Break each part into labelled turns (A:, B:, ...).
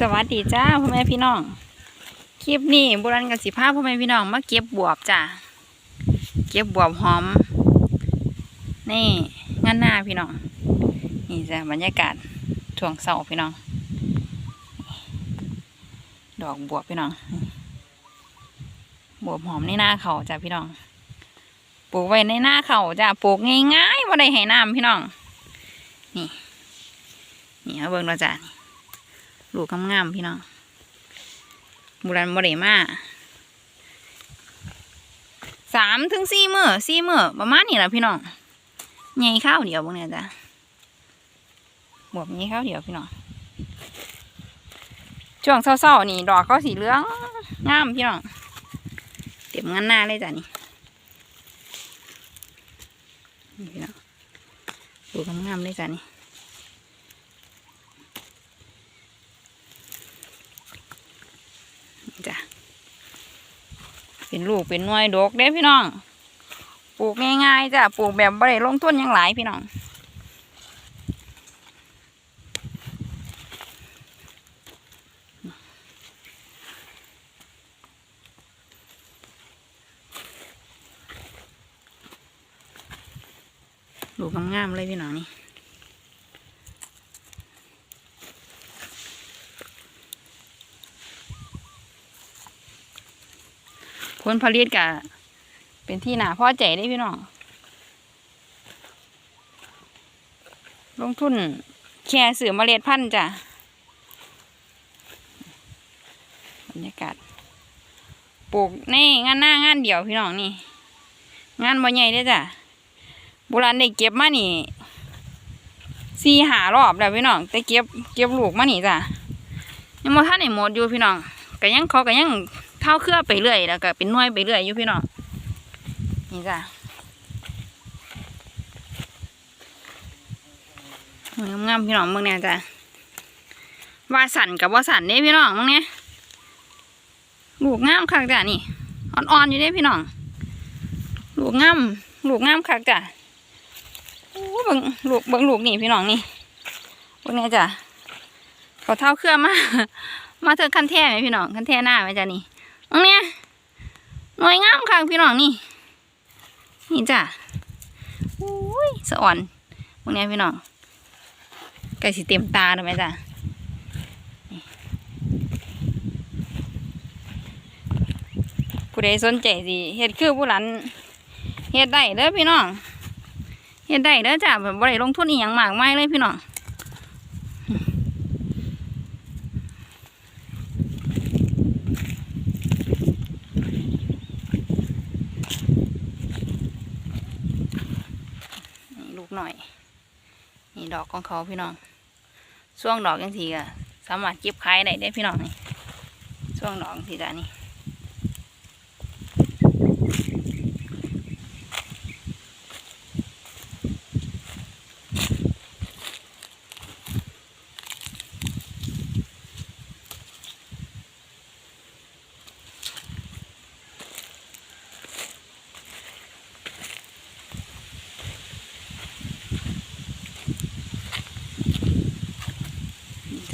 A: สวัสดีจ้าพ่อแม่พี่น้อง คลิปนี้โบราณกับสิภาพ่อแม่พี่น้องมาเก็บบวบจ้าเก็บบวบหอม นี่งานหน้าพี่น้อง นี่จ้ะบรรยากาศช่วงเสาร์พี่น้อง ดอกบวบพี่น้อง บวบหอมในหน้าเขาจ้ะพี่น้อง ปลูกไว้ในหน้าเขาจ้ะปลูกง่ายๆว่าได้ให้น้ำพี่น้อง นี่ นี่เอาเบิ่งเราจ้ะนี่ ลูกงามๆพี่น้องบุรันบริมาสามถึงสี่มือสี่มือประมาณนี้แหละพี่น้องใหญ่ข้าวเดียวพวกเนี้ยจ้ะบวบนี้ข้าวเดียวพี่น้องช่วงเศร้าๆนี่ดอกเขาสีเหลืองงามพี่น้องเต็มงานหน้าเลยจ้ะนี่นี่พี่น้องดูงามๆเลยจ้ะนี่ เป็นลูกเป็นหน่วยดอกเด้พี่น้อง ปลูกง่ายๆจ้ะปลูกแบบบ่ได้ลงทุนยังหลายพี่น้องลูกงามๆเลยพี่น้องนี่ ผลผลิตกะเป็นที่หนาพ่อใจได้พี่น้อง ลงทุนแค่สื่อเมล็ดพันธุ์จ้ะบรรยากาศปลูกในงานหน้างานเดียวพี่น้องนี่ งานบ่ใหญ่เด้จ้ะโบราณได้เก็บมานี่สี่หารอบแล้วพี่น้องแต่เก็บเก็บลูกมานี่จ้ะยังบ่ทันได้หมดอยู่พี่น้องก็ยังเขาก็ยัง เท่าเครือไปเรื่อยแล้วก็เป็นน่วยไปเรื่อยอยู่พี่น้องนี่จ้ะงามๆพี่น้องเมืองเนี่ยจ้ะว่าสันกับว่าสันเด้พี่น้องเมืองเนี่ยลูกงามคักจ้ะนี่อ่อนๆอยู่เด้พี่น้องลูกงามลูกงามคักจ้ะโอ้เบิ่งลูกเบิ่งลูกนี่พี่น้องนี่เบิ่งเนี่ยจ้ะเขาเท่าเครื่อมา มาเถอะคันแท้ไหมพี่น้องคันแท้หน้าไหมจ้ะนี่ เนี้ยหน่วยงามค่ะพี่น้องนี่ นี่จ้ะอุ้ยสะอ่อนตรงเนี้ยพี่น้องไก่สีเต็มตาเลยไหมจ้ะผู้ใดสนใจสิเฮ็ดคือผู้หลันเฮ็ดได้เด้อพี่น้องเฮ็ดได้เด้อจ้ะแบบบ่ได้ลงทุนอีหยังมากมายเลยพี่น้อง หน่อย นี่ดอกของเขาพี่น้องช่วงดอกยังทีก็สามารถเก็บขายได้ได้พี่น้องนี่ช่วงดอกทีกันนี่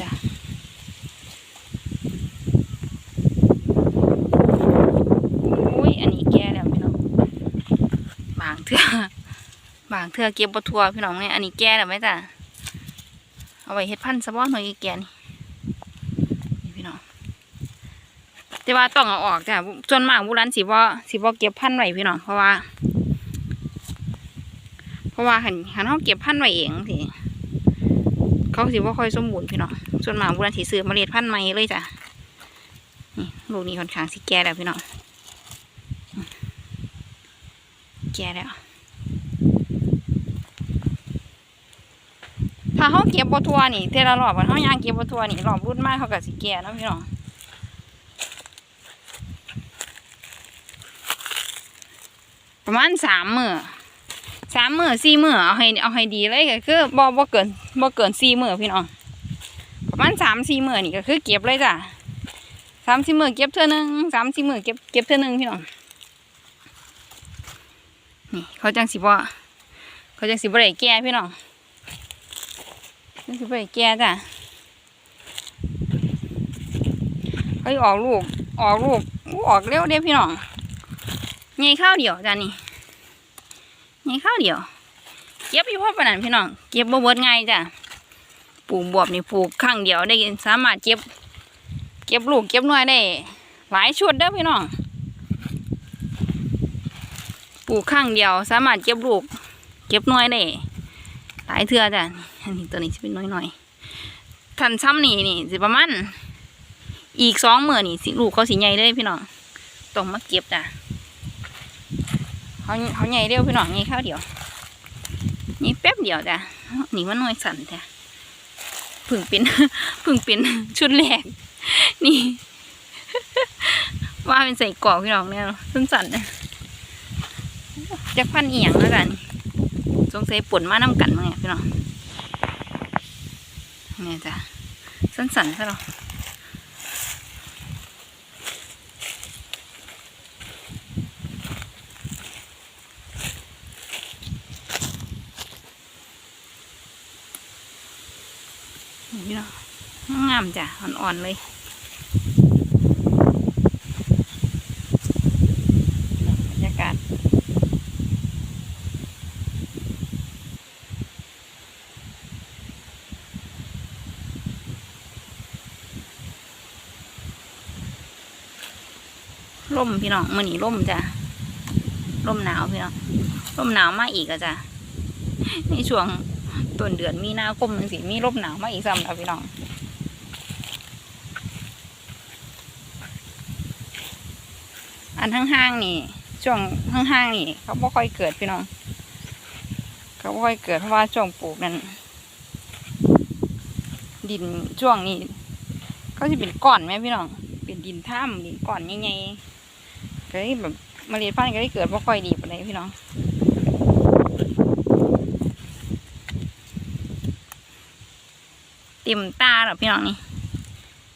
A: จ้ะอุ้ยอันนี้แก่แล้วพี่น้องบางเทื่อบางเทือเก็บบทัวพี่น้องเนี่ยอันนี้แก่แล้วไหมจ้ะเอาไว้เฮ็ดพันธุ์สะบ้อนหน่อยอีแก่นี่นี่พี่น้องแต่ว่าต้องเอาออกจ้ะส่วนมากบุรันสิบ่สิบ่เก็บพันธุ์ไว้พี่น้องเพราะว่า เพราะว่าหันหันเขาเก็บพันธุ์ไว้เองสิเขาสิว่ค่อยสมบูรณ์พี่น้องส่วนมากบุรันสีซื้อเมล็ดพันธุ์ใหม่เลยจ้ะนี่ลูกนี้ค่อนข้างสิแก่แล้วพี่น้องแก่แล้ว ถ้าเขาเก็บบัทัวนี่เทละรอบกันเขาย่างเก็บบัทัวนี่รอบรุ่นมากเขาก็สิแก่แล้วพี่น้องประมาณสามมือสามมือสี่มือเอาให้เอาให้ดีเลยก็คือบ่บ่เกินบ่เกินสี่มือพี่น้องประมาณสามสี่มือนี่ก็คือเก็บเลยจ้ะสามสี่มือเก็บเท่านึงสามสี่มือเก็บเก็บเท่านึงพี่น้องนี่เขาจังสิบ่เขาจังสิบ่ได้แก่พี่น้อง จังสิบ่ได้แก่จ้ะเขาออกลูก ออกลูกอู้ออกเร็วเด้พี่น้องใหญ่ข้าวเดียวจ้านี่ใหญ่ข้าวเดียว เก็บอยู่พ่อปนันพี่น้อง เก็บบ่เบิดง่ายจ้ะ ปลูกบวบนี่ปลูกครั้งเดียวได้สามารถเก็บ เก็บลูกเก็บหน่วยได้ หลายชุดเด้อพี่น้อง ปลูกครั้งเดียว สามารถเก็บลูก เก็บหน่วยได้ หลายเทือจ้ะ อันนี้ตัวนี้จะเป็นน้อยๆทันซ้ำนี่นี่สิประมาณอีกสองมือนี่สิลูกเขาสิใหญ่เลยพี่น้องต้องมาเก็บจ้ะเขาเขาใหญ่เร็วพี่น้องใหญ่ข้าวเดียวนี่แป๊บเดียวจ้ะนี่มันน่วยสั่นจ้ะพึ่งเป็นพึ่งเป็นชุดแรกนี่ ว่าเป็นใส่กรอกพี่น้องเนี่ยสั้นสั่นๆนะจากพันเอียงแล้วกันสงสัยป่นมาน้ำกันมั้งเนี่ยพี่น้อง นี่ยจ้ะสั้นสั่นๆซะหรอนี่เนาะงามจ้ะอ่อนๆเลยบรรยากาศ ร่มพี่น้องมื่อนี้ร่มจ้ะร่มหนาวพี่น้องร่มหนาวมาอีกอะจ้ะในช่วงต้นเดือนมีนาคมมันสิมีร่มหนาวมาอีกซ้ำแล้วพี่น้องอันห้างๆนี่ ช่วงห้างๆนี่ เขาบ่ค่อยเกิดพี่น้อง เขาบ่ค่อยเกิดเพราะว่าช่วงปลูกนั้นดินช่วงนี้เขาจะเป็นก้อนไหมพี่น้อง เป็นดินถ้ำดินก้อนใหญ่ๆ ก็เลยแบบเมล็ดพันธุ์ก็เลยเกิดบ่ค่อยดีปานใดพี่น้องเต็มตาแล้วพี่น้องนี่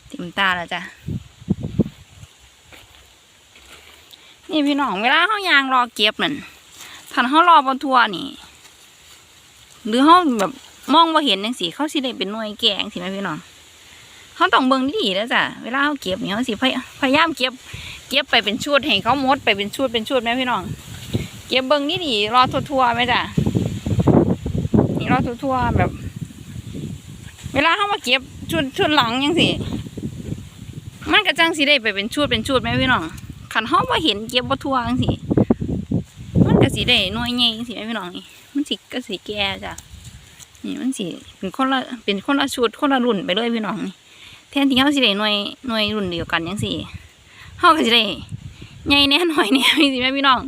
A: เต็มตาแล้วจ้ะนี่พี่น้องเวลาเขายางรอเก็บนั่นทันเขารอบนทัวนี่ หรือเขาแบบมองว่าเห็นจังสิเขาสิได้เป็นหน่วยแกงสิไหมพี่น้องเขาต้องเบิ่งดีๆแล้วจ้ะเวลาเขาเก็บเนี่ยเขาสิพยายามเก็บ เก็บไปเป็นชุดให้เขามดไปเป็นชุดเป็นชุดไหมพี่น้อง เก็บเบิ่งดีรอทั่วๆไหมจ้ะนี่รอทั่วๆแบบ เวลาเขามาเก็บชุดชุดหลังยังสิมันก็จังสิได้ไปเป็นชุดเป็นชุดไหมพี่น้องขันเขาบ่เห็นเก็บบ่ทั่วจังสิมันก็สิได้น่วยใหญ่จังสิไหมพี่น้องนี่มันสิก็สิแก่จ้ะนี่มันสิเป็นคนละเป็นคนละชุดคนละรุ่นไปเลยพี่น้องนี่แทนที่เขาสิได้หน่วยหน่วยรุ่นเดียวกันยังสิ เขาก็สิได้ใหญ่แน่หน่อยเนี่ยสิแม่พี่น้อง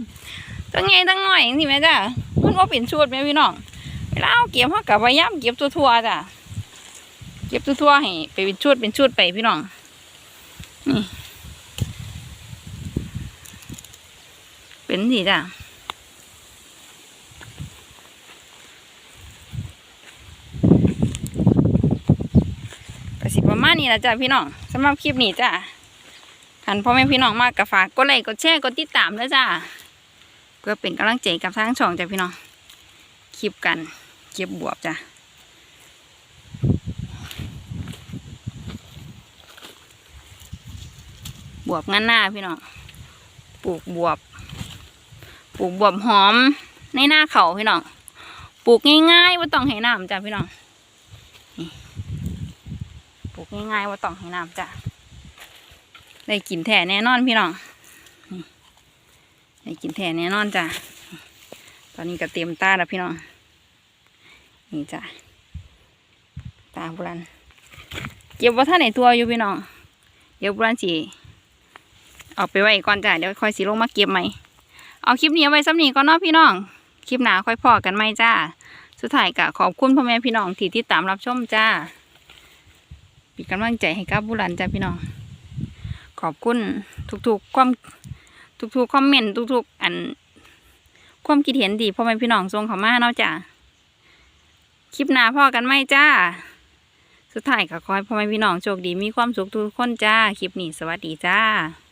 A: ตั้งใหญ่ตั้งหน่อยสิแม่จ้ะมันว่าเป็นชุดแม่พี่น้องเวลาเอาเก็บเขากับพยายามเก็บทั่วๆจ้ะเก็บทั่วๆให้ไปเป็นชุดเป็นชุดไปพี่น้องนี่เป็นสิจ้ะก็สิประมาณนี้ละจ้ะพี่น้องสำหรับคลิปนี้จ้ะ คันพ่อแม่พี่น้องมากก็ฝากกดไลค์กดแชร์กดติดตามด้วจ้ะเพื่อเป็นกำลังใจกับทางช่องจ้ะพี่น้องคลิปกันเก็บบวบจ้ะบวบงันหน้าพี่น้องปลูกบวบ ปลูกบวบหอมในหน้าเขาพี่น้องปลูกง่ายๆว่าต้องให้น้ำจ้ะพี่น้องปลูกง่ายๆว่าต้องให้น้ำจ้ะ ได้กินแท่แน่นอนพี่น้องได้กินแท่แน่นอนจ้ะตอนนี้ก็เตรียมตาแล้วพี่น้องนี่จ้ะตาบุรันเก็บว่าท่านไหนตัวอยู่พี่น้องเดี๋ยวบุรันสีเอาไปไว้ก่อนจ้ะเดี๋ยวค่อยสีลงมาเก็บใหม่เอาคลิปนี้ไว้ซ้ำนี้ก่อนเนาะพี่น้องคลิปหนาค่อยพอกันไหมจ้าสุดท้ายก็ขอบคุณพ่อแม่พี่น้องที่ติดตามรับชมจ้าป็นกำลังใจให้กับบุรันจ้าพี่น้อง ขอบคุณทุกๆความทุกๆคอมเมนต์ทุกๆ อันความคิดเห็นดีพ่อแม่พี่น้องทรงเขามาเนาะจ้ะคลิปหน้าพ่อกันไหมจ้า สุดท้ายก็ขอให้พ่อแม่พี่น้องโชคดีมีความสุขทุกคนจ้า คลิปนี้สวัสดีจ้า